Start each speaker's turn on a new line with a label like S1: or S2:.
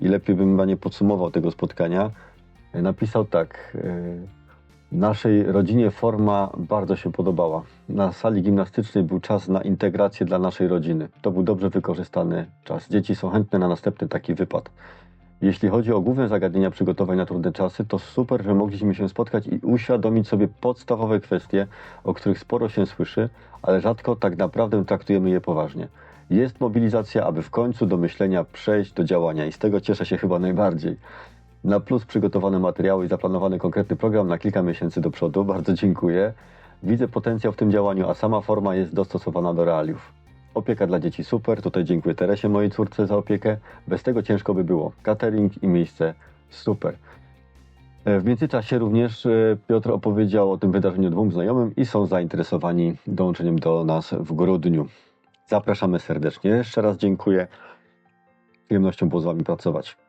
S1: i lepiej bym chyba nie podsumował tego spotkania. Napisał tak. e, Naszej rodzinie forma bardzo się podobała. Na sali gimnastycznej był czas na integrację dla naszej rodziny. To był dobrze wykorzystany czas. Dzieci są chętne na następny taki wypad. Jeśli chodzi o główne zagadnienia przygotowań na trudne czasy, to super, że mogliśmy się spotkać i uświadomić sobie podstawowe kwestie, o których sporo się słyszy, ale rzadko tak naprawdę traktujemy je poważnie. Jest mobilizacja, aby w końcu do myślenia przejść do działania i z tego cieszę się chyba najbardziej. Na plus przygotowane materiały i zaplanowany konkretny program na kilka miesięcy do przodu. Bardzo dziękuję. Widzę potencjał w tym działaniu, a sama forma jest dostosowana do realiów. Opieka dla dzieci super. Tutaj dziękuję Teresie, mojej córce, za opiekę. Bez tego ciężko by było. Catering i miejsce super. E, W międzyczasie również e, Piotr opowiedział o tym wydarzeniu dwóm znajomym i są zainteresowani dołączeniem do nas w grudniu. Zapraszamy serdecznie. Jeszcze raz dziękuję. Przyjemnością było z Wami pracować.